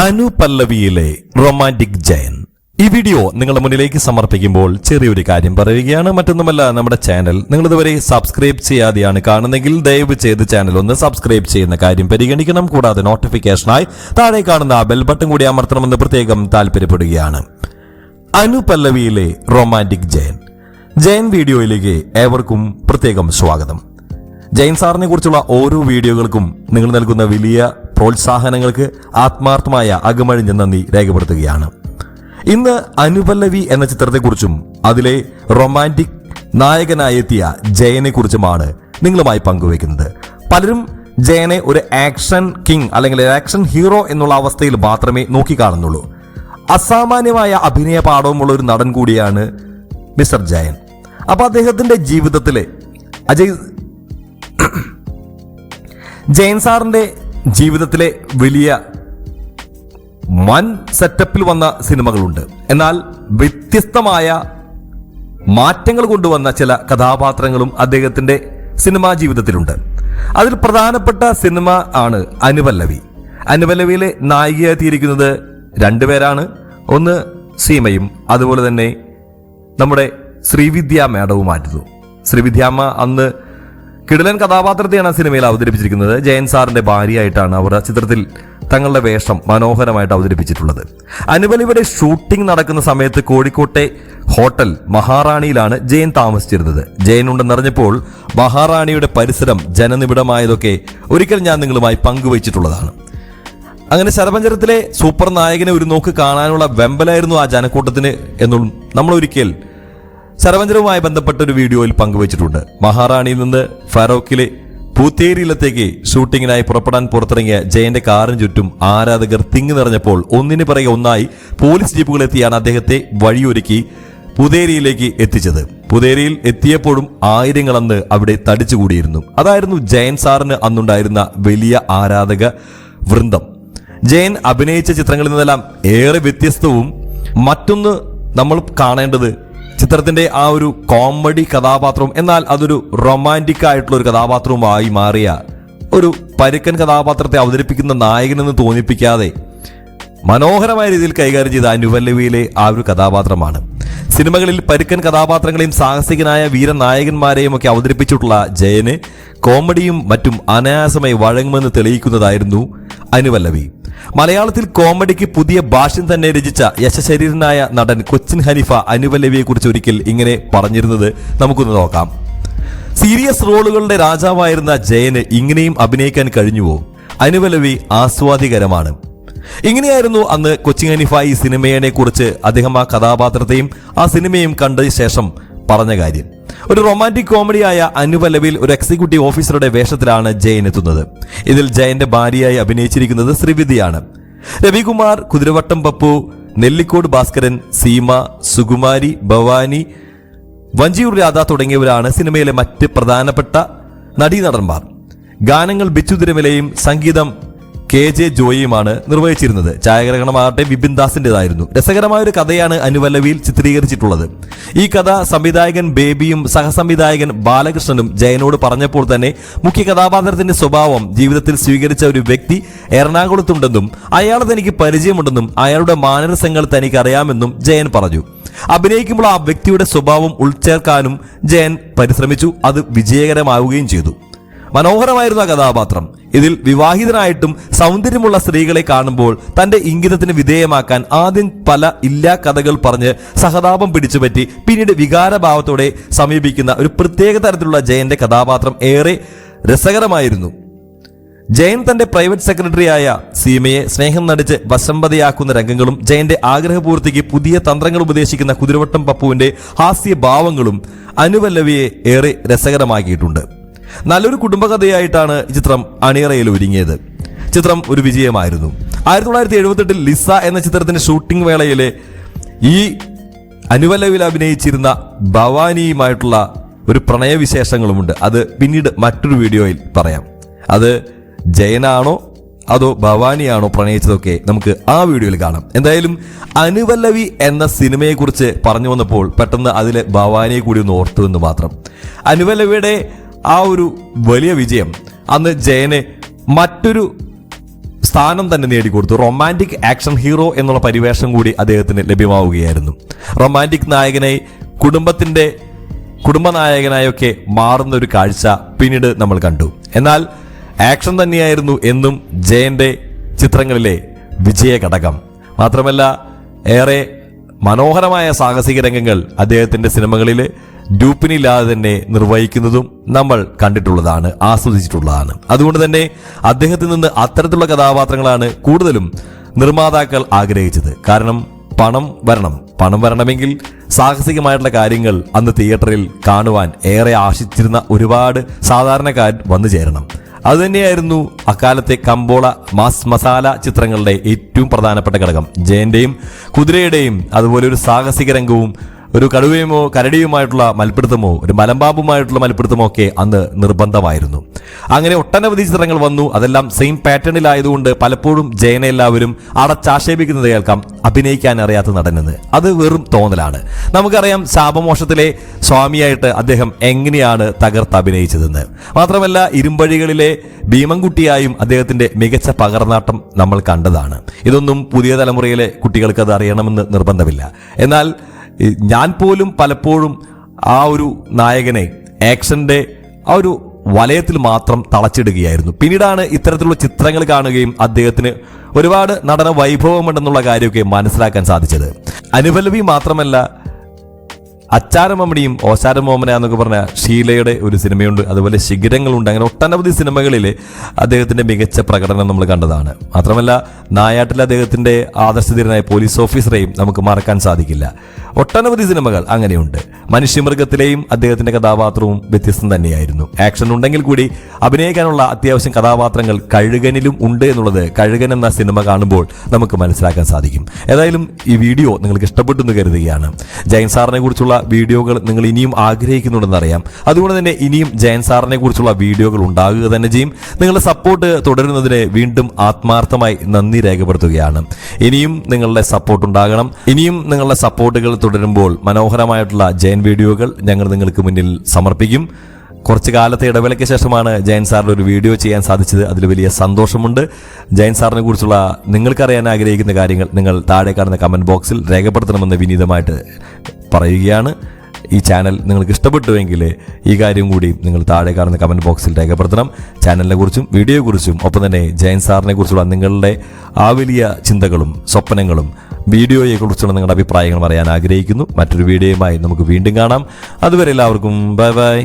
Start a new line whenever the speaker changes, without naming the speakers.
അനു പല്ലവിയിലെ റൊമാന്റിക് ജയൻ. ഈ വീഡിയോ നിങ്ങളുടെ മുന്നിലേക്ക് സമർപ്പിക്കുമ്പോൾ ചെറിയൊരു കാര്യം പറയുകയാണ്. മറ്റൊന്നുമല്ല നമ്മുടെ ചാനൽ നിങ്ങൾ ഇതുവരെ സബ്സ്ക്രൈബ് ചെയ്യാതെയാണ് കാണുന്നെങ്കിൽ ദയവ് ചെയ്ത് ചാനൽ ഒന്ന് സബ്സ്ക്രൈബ് ചെയ്യുന്ന കാര്യം പരിഗണിക്കണം. കൂടാതെ നോട്ടിഫിക്കേഷനായി താഴെ കാണുന്ന ബെൽ ബട്ടൺ കൂടി അമർത്തണമെന്ന് പ്രത്യേകം താല്പര്യപ്പെടുകയാണ് അനു പല്ലവിയിലെ റൊമാന്റിക് ജയൻ. ജയൻ വീഡിയോയിലേക്ക് ഏവർക്കും പ്രത്യേകം സ്വാഗതം. ജയൻ സാറിനെ കുറിച്ചുള്ള ഓരോ വീഡിയോകൾക്കും നിങ്ങൾ നൽകുന്ന വലിയ പ്രോത്സാഹനങ്ങൾക്ക് ആത്മാർത്ഥമായ അകമഴിഞ്ഞ നന്ദി രേഖപ്പെടുത്തുകയാണ്. ഇന്ന് അനുപല്ലവി എന്ന ചിത്രത്തെക്കുറിച്ചും അതിലെ റൊമാന്റിക് നായകനായെത്തിയ ജയനെക്കുറിച്ചുമാണ് നിങ്ങളുമായി പങ്കുവെക്കുന്നത് പലരും ജയനെ ഒരു ആക്ഷൻ കിങ് അല്ലെങ്കിൽ ആക്ഷൻ ഹീറോ എന്നുള്ള അവസ്ഥയിൽ മാത്രമേ നോക്കിക്കാണുന്നുള്ളൂ. അസാമാന്യമായ അഭിനയ പാഠവുമുള്ള ഒരു നടൻ കൂടിയാണ് മിസ്റ്റർ ജയൻ. അപ്പോൾ അദ്ദേഹത്തിന്റെ ജീവിതത്തിലെ അജയ് ജയൻ സാറിന്റെ ജീവിതത്തിലെ വലിയ വൻ സെറ്റപ്പിൽ വന്ന സിനിമകളുണ്ട്. എന്നാൽ വ്യത്യസ്തമായ മാറ്റങ്ങൾ കൊണ്ടുവന്ന ചില കഥാപാത്രങ്ങളും അദ്ദേഹത്തിന്റെ സിനിമാ ജീവിതത്തിലുണ്ട്. അതിൽ പ്രധാനപ്പെട്ട സിനിമ ആണ് അനുപല്ലവി. അനുപല്ലവിയിലെ നായികയെത്തിയിരിക്കുന്നത് രണ്ടുപേരാണ് ഒന്ന് സീമയും അതുപോലെ തന്നെ നമ്മുടെ ശ്രീവിദ്യ മേഡവുമായിരുന്നു. ശ്രീവിദ്യാമ്മ അന്ന് കിടിലൻ കഥാപാത്രത്തെയാണ് സിനിമയിൽ അവതരിപ്പിച്ചിരിക്കുന്നത്. ജയൻ സാറിന്റെ ഭാര്യയായിട്ടാണ് അവർ ചിത്രത്തിൽ തങ്ങളുടെ വേഷം മനോഹരമായിട്ട് അവതരിപ്പിച്ചിട്ടുള്ളത്. അനുബലിയുടെ ഷൂട്ടിംഗ് നടക്കുന്ന സമയത്ത് കോഴിക്കോട്ടെ ഹോട്ടൽ മഹാറാണിയിലാണ് ജയൻ താമസിച്ചിരുന്നത്. ജയൻ ഉണ്ടെന്നറിഞ്ഞപ്പോൾ മഹാറാണിയുടെ പരിസരം ജനനിബിഡമായതൊക്കെ ഒരിക്കൽ ഞാൻ നിങ്ങളുമായി പങ്കുവച്ചിട്ടുള്ളതാണ്. അങ്ങനെ ശരപഞ്ചരത്തിലെ സൂപ്പർ നായകനെ ഒരു നോക്ക് കാണാനുള്ള വെമ്പലായിരുന്നു ആ ജനക്കൂട്ടത്തിന് എന്നും നമ്മൾ ഒരിക്കൽ ശരപഞ്ചരവുമായി ബന്ധപ്പെട്ട ഒരു വീഡിയോയിൽ പങ്കുവച്ചിട്ടുണ്ട്. മഹാറാണിയിൽ നിന്ന് ഫറോക്കിലെ പൂത്തേരിയിലത്തേക്ക് ഷൂട്ടിങ്ങിനായി പുറപ്പെടാൻ പുറത്തിറങ്ങിയ ജയന്റെ കാറിന് ചുറ്റും ആരാധകർ തിങ്ങി നിറഞ്ഞപ്പോൾ ഒന്നിന് പിറകെ ഒന്നായി പോലീസ് ജീപ്പുകൾ എത്തിയാണ് അദ്ദേഹത്തെ വഴിയൊരുക്കി പുതേരിയിലേക്ക് എത്തിച്ചത്. പുതേരിയിൽ എത്തിയപ്പോഴും ആയിരങ്ങൾ അന്ന് അവിടെ തടിച്ചുകൂടിയിരുന്നു. അതായിരുന്നു ജയൻ സാറിന് അന്നുണ്ടായിരുന്ന വലിയ ആരാധക വൃന്ദം. ജയൻ അഭിനയിച്ച ചിത്രങ്ങളിൽ നിന്നെല്ലാം ഏറെ വ്യത്യസ്തവും മറ്റൊന്ന് നമ്മൾ കാണേണ്ടത് ചിത്രത്തിന്റെ ആ ഒരു കോമഡി കഥാപാത്രവും എന്നാൽ അതൊരു റൊമാന്റിക് ആയിട്ടുള്ള ഒരു കഥാപാത്രവുമായി മാറിയ ഒരു പരുക്കൻ കഥാപാത്രത്തെ അവതരിപ്പിക്കുന്ന നായകനെന്ന് തോന്നിപ്പിക്കാതെ മനോഹരമായ രീതിയിൽ കൈകാര്യം ചെയ്ത അനുപല്ലവിയിലെ ആ ഒരു കഥാപാത്രമാണ്. സിനിമകളിൽ പരുക്കൻ കഥാപാത്രങ്ങളെയും സാഹസികനായ വീരനായകന്മാരെയും ഒക്കെ അവതരിപ്പിച്ചിട്ടുള്ള ജയന് കോമഡിയും മറ്റും അനായാസമായി വഴങ്ങുമെന്ന് തെളിയിക്കുന്നതായിരുന്നു അനുവല്ലവി. മലയാളത്തിൽ കോമഡിക്ക് പുതിയ ഭാഷ്യം തന്നെ രചിച്ച യശശരീരനായ നടൻ കൊച്ചിൻ ഹനിഫ അനുവല്ലവിയെ കുറിച്ച് ഒരിക്കൽ ഇങ്ങനെ പറഞ്ഞിരുന്നത് നമുക്കൊന്ന് നോക്കാം. സീരിയസ് റോളുകളുടെ രാജാവായിരുന്ന ജയന് ഇങ്ങനെയും അഭിനയിക്കാൻ കഴിഞ്ഞുവോ? അനുവലവി ആസ്വാദികരമാണ്. ഇങ്ങനെയായിരുന്നു അന്ന് കൊച്ചിൻ ഹനിഫ ഈ സിനിമയെ കുറിച്ച് അദ്ദേഹം ആ കഥാപാത്രത്തെയും ആ സിനിമയും കണ്ട ശേഷം പറഞ്ഞ കാര്യം. ഒരു റൊമാന്റിക് കോമഡിയായ അനുപലവിൽ ഒരു എക്സിക്യൂട്ടീവ് ഓഫീസറുടെ വേഷത്തിലാണ് ജയൻ എത്തുന്നത്. ഇതിൽ ജയന്റെ ഭാര്യയായി അഭിനയിച്ചിരിക്കുന്നത് ശ്രീവിദ്യയാണ്. രവികുമാർ കുതിരവട്ടം പപ്പു നെല്ലിക്കോട് ഭാസ്കരൻ സീമ സുകുമാരി ഭവാനി വഞ്ചിയൂർ രാധ തുടങ്ങിയവരാണ് സിനിമയിലെ മറ്റ് പ്രധാനപ്പെട്ട നടീനടന്മാർ. ഗാനങ്ങൾ ബിച്ചു തിരുമലയും സംഗീതം കെ ജെ ജോയിയുമാണ് നിർവഹിച്ചിരുന്നത്. ഛായാഗ്രഹണമാകട്ടെ ബിപിൻ ദാസിന്റെതായിരുന്നു രസകരമായ ഒരു കഥയാണ് അനുവല്ലവിയിൽ ചിത്രീകരിച്ചിട്ടുള്ളത്. ഈ കഥ സംവിധായകൻ ബേബിയും സഹസംവിധായകൻ ബാലകൃഷ്ണനും ജയനോട് പറഞ്ഞപ്പോൾ തന്നെ മുഖ്യ കഥാപാത്രത്തിന്റെ സ്വഭാവം ജീവിതത്തിൽ സ്വീകരിച്ച ഒരു വ്യക്തി എറണാകുളത്തുണ്ടെന്നും അയാൾ തനിക്ക് പരിചയമുണ്ടെന്നും അയാളുടെ മാനരസങ്ങൾ തനിക്ക് അറിയാമെന്നും ജയൻ പറഞ്ഞു. അഭിനയിക്കുമ്പോൾ ആ വ്യക്തിയുടെ സ്വഭാവം ഉൾച്ചേർക്കാനും ജയൻ പരിശ്രമിച്ചു. അത് വിജയകരമാവുകയും ചെയ്തു. മനോഹരമായിരുന്നു ആ കഥാപാത്രം. ഇതിൽ വിവാഹിതനായിട്ടും സൗന്ദര്യമുള്ള സ്ത്രീകളെ കാണുമ്പോൾ തന്റെ ഇംഗിതത്തിന് വിധേയമാക്കാൻ ആദ്യം പല ഇല്ലാ കഥകൾ പറഞ്ഞ് സഹതാപം പിടിച്ചുപറ്റി പിന്നീട് വികാരഭാവത്തോടെ സമീപിക്കുന്ന ഒരു പ്രത്യേക തരത്തിലുള്ള ജയന്റെ കഥാപാത്രം ഏറെ രസകരമായിരുന്നു. ജയൻ തന്റെ പ്രൈവറ്റ് സെക്രട്ടറിയായ സീമയെ സ്നേഹം നടിച്ച് വശംപതയാക്കുന്ന രംഗങ്ങളും ജയന്റെ ആഗ്രഹപൂർത്തിക്ക് പുതിയ തന്ത്രങ്ങൾ ഉപദേശിക്കുന്ന കുതിരവട്ടം പപ്പുവിന്റെ ഹാസ്യഭാവങ്ങളും അനുപല്ലവിയെ ഏറെ രസകരമാക്കിയിട്ടുണ്ട്. നല്ലൊരു കുടുംബകഥയായിട്ടാണ് ചിത്രം അണിയറയിൽ ഒരുങ്ങിയത്. ചിത്രം ഒരു വിജയമായിരുന്നു. ആയിരത്തി തൊള്ളായിരത്തി എഴുപത്തെട്ടിൽ ലിസ എന്ന ചിത്രത്തിന്റെ ഷൂട്ടിംഗ് വേളയിലെ ഈ അനുവലവിൽ അഭിനയിച്ചിരുന്ന ഭവാനിയുമായിട്ടുള്ള ഒരു പ്രണയവിശേഷങ്ങളുമുണ്ട്. അത് പിന്നീട് മറ്റൊരു വീഡിയോയിൽ പറയാം. അത് ജയനാണോ അതോ ഭവാനിയാണോ പ്രണയിച്ചതൊക്കെ നമുക്ക് ആ വീഡിയോയിൽ കാണാം. എന്തായാലും അനുവല്ലവി എന്ന സിനിമയെക്കുറിച്ച് പറഞ്ഞു വന്നപ്പോൾ പെട്ടെന്ന് അതിലെ ഭവാനിയെ കൂടി ഒന്ന് ഓർത്തു എന്ന് മാത്രം. അനുപല്ലവിയുടെ ആ ഒരു വലിയ വിജയം അന്ന് ജയനെ മറ്റൊരു സ്ഥാനം തന്നെ നേടിക്കൊടുത്തു. റൊമാന്റിക് ആക്ഷൻ ഹീറോ എന്നുള്ള പരിവേഷം കൂടി അദ്ദേഹത്തിന് ലഭ്യമാവുകയായിരുന്നു. റൊമാന്റിക് നായകനായി കുടുംബത്തിന്റെ കുടുംബനായകനായൊക്കെ മാറുന്ന ഒരു കാഴ്ച പിന്നീട് നമ്മൾ കണ്ടു. എന്നാൽ ആക്ഷൻ തന്നെയായിരുന്നു എന്നും ജയന്റെ ചിത്രങ്ങളിലെ വിജയ ഘടകം മാത്രമല്ല ഏറെ മനോഹരമായ സാഹസിക രംഗങ്ങൾ അദ്ദേഹത്തിന്റെ സിനിമകളിൽ ഡ്യൂപ്പിനില്ലാതെ തന്നെ നിർവഹിക്കുന്നതും നമ്മൾ കണ്ടിട്ടുള്ളതാണ് ആസ്വദിച്ചിട്ടുള്ളതാണ്. അതുകൊണ്ട് തന്നെ അദ്ദേഹത്തിൽ നിന്ന് അത്തരത്തിലുള്ള കഥാപാത്രങ്ങളാണ് കൂടുതലും നിർമ്മാതാക്കൾ ആഗ്രഹിച്ചത്. കാരണം പണം വരണം. പണം വരണമെങ്കിൽ സാഹസികമായിട്ടുള്ള കാര്യങ്ങൾ അന്ന് തിയേറ്ററിൽ കാണുവാൻ ഏറെ ആശിച്ചിരുന്ന ഒരുപാട് സാധാരണക്കാർ വന്നു ചേരണം. അതുതന്നെയായിരുന്നു അക്കാലത്തെ കമ്പോള മാസ് മസാല ചിത്രങ്ങളുടെ ഏറ്റവും പ്രധാനപ്പെട്ട ഘടകം. ജയന്റെയും കുതിരയുടെയും അതുപോലെ ഒരു സാഹസിക രംഗവും ഒരു കടുവയുമോ കരടിയുമായിട്ടുള്ള മൽപ്പിടുത്തമോ ഒരു മലമ്പാമ്പുമായിട്ടുള്ള മൽപ്പിടുത്തമോ ഒക്കെ അന്ന് നിർബന്ധമായിരുന്നു. അങ്ങനെ ഒട്ടനവധി ചിത്രങ്ങൾ വന്നു. അതെല്ലാം സെയിം പാറ്റേണിലായതുകൊണ്ട് പലപ്പോഴും ജയനെ എല്ലാവരും അടച്ചാക്ഷേപിക്കുന്നത് കേൾക്കാം. അഭിനയിക്കാൻ അറിയാത്ത നടനെന്ന്. അത് വെറും തോന്നലാണ്. നമുക്കറിയാം ശാപമോഷത്തിലെ സ്വാമിയായിട്ട് അദ്ദേഹം എങ്ങനെയാണ് തകർത്ത് അഭിനയിച്ചതെന്ന്. മാത്രമല്ല ഇരുമ്പഴികളിലെ ഭീമൻകുട്ടിയായും അദ്ദേഹത്തിന്റെ മികച്ച പകർന്നാട്ടം നമ്മൾ കണ്ടതാണ്. ഇതൊന്നും പുതിയ തലമുറയിലെ കുട്ടികൾക്ക് അത് അറിയണമെന്ന് നിർബന്ധമില്ല. എന്നാൽ ഞാൻ പോലും പലപ്പോഴും ആ ഒരു നായകനെ ആക്ഷന്റെ ആ ഒരു വലയത്തിൽ മാത്രം തളച്ചിടുകയായിരുന്നു. പിന്നീടാണ് ഇത്തരത്തിലുള്ള ചിത്രങ്ങൾ കാണുകയും അദ്ദേഹത്തിന് ഒരുപാട് നടന വൈഭവമുണ്ടെന്നുള്ള കാര്യമൊക്കെ മനസ്സിലാക്കാൻ സാധിച്ചത്. അനുപല്ലവി മാത്രമല്ല അച്ചാരമമ്മണിയും ഓശാരമോമന എന്നൊക്കെ പറഞ്ഞ ഷീലയുടെ ഒരു സിനിമയുണ്ട്. അതുപോലെ ശിഖിരങ്ങളുണ്ട്. അങ്ങനെ ഒട്ടനവധി സിനിമകളിൽ അദ്ദേഹത്തിന്റെ മികച്ച പ്രകടനം നമ്മൾ കണ്ടതാണ്. മാത്രമല്ല നായാട്ടിൽ അദ്ദേഹത്തിന്റെ ആദർശധീരനായ പോലീസ് ഓഫീസറെയും നമുക്ക് മറക്കാൻ സാധിക്കില്ല. ഒട്ടനവധി സിനിമകൾ അങ്ങനെയുണ്ട്. മനുഷ്യമൃഗത്തിലെയും അദ്ദേഹത്തിന്റെ കഥാപാത്രവും വ്യത്യസ്തം തന്നെയായിരുന്നു. ആക്ഷൻ ഉണ്ടെങ്കിൽ കൂടി അഭിനയിക്കാനുള്ള അത്യാവശ്യം കഥാപാത്രങ്ങൾ കഴുകനിലും ഉണ്ട് എന്നുള്ളത് കഴുകൻ എന്ന സിനിമ കാണുമ്പോൾ നമുക്ക് മനസ്സിലാക്കാൻ സാധിക്കും. ഏതായാലും ഈ വീഡിയോ നിങ്ങൾക്ക് ഇഷ്ടപ്പെട്ടു എന്ന് കരുതുകയാണ്. ജയൻ സാറിനെ കുറിച്ചുള്ള വീഡിയോകൾ നിങ്ങൾ ഇനിയും ആഗ്രഹിക്കുന്നുണ്ടെന്ന് അറിയാം. അതുകൊണ്ട് തന്നെ ഇനിയും ജയൻ സാറിനെ കുറിച്ചുള്ള വീഡിയോകൾ ഉണ്ടാകുക തന്നെ ചെയ്യും. നിങ്ങളുടെ സപ്പോർട്ട് തുടരുന്നതിന് വീണ്ടും ആത്മാർത്ഥമായി നന്ദി രേഖപ്പെടുത്തുകയാണ്. ഇനിയും നിങ്ങളുടെ സപ്പോർട്ട് ഉണ്ടാകണം. ഇനിയും നിങ്ങളുടെ സപ്പോർട്ടുകൾ തുടരുമ്പോൾ മനോഹരമായിട്ടുള്ള ജയൻ വീഡിയോകൾ ഞങ്ങൾ നിങ്ങൾക്ക് മുന്നിൽ സമർപ്പിക്കും. കുറച്ച് കാലത്തെ ഇടവേളയ്ക്ക് ശേഷമാണ് ജയൻ സാറിന് ഒരു വീഡിയോ ചെയ്യാൻ സാധിച്ചത്. അതിൽ വലിയ സന്തോഷമുണ്ട്. ജയൻ സാറിനെ കുറിച്ചുള്ള നിങ്ങൾക്കറിയാൻ ആഗ്രഹിക്കുന്ന കാര്യങ്ങൾ നിങ്ങൾ താഴെ കാണുന്ന കമന്റ് ബോക്സിൽ രേഖപ്പെടുത്തണമെന്ന് വിനീതമായിട്ട് പറയുകയാണ്. ഈ ചാനൽ നിങ്ങൾക്ക് ഇഷ്ടപ്പെട്ടുവെങ്കിൽ ഈ കാര്യം കൂടി നിങ്ങൾ താഴെ കാണുന്ന കമന്റ് ബോക്സിൽ രേഖപ്പെടുത്തണം. ചാനലിനെ കുറിച്ചും വീഡിയോയെ കുറിച്ചും ഒപ്പം തന്നെ ജയൻ സാറിനെ കുറിച്ചുള്ള നിങ്ങളുടെ ആ വലിയ ചിന്തകളും സ്വപ്നങ്ങളും വീഡിയോയെ കുറിച്ചുള്ള നിങ്ങളുടെ അഭിപ്രായങ്ങൾ അറിയാൻ ആഗ്രഹിക്കുന്നു. മറ്റൊരു വീഡിയോയുമായി നമുക്ക് വീണ്ടും കാണാം. അതുവരെ എല്ലാവർക്കും ബൈ ബൈ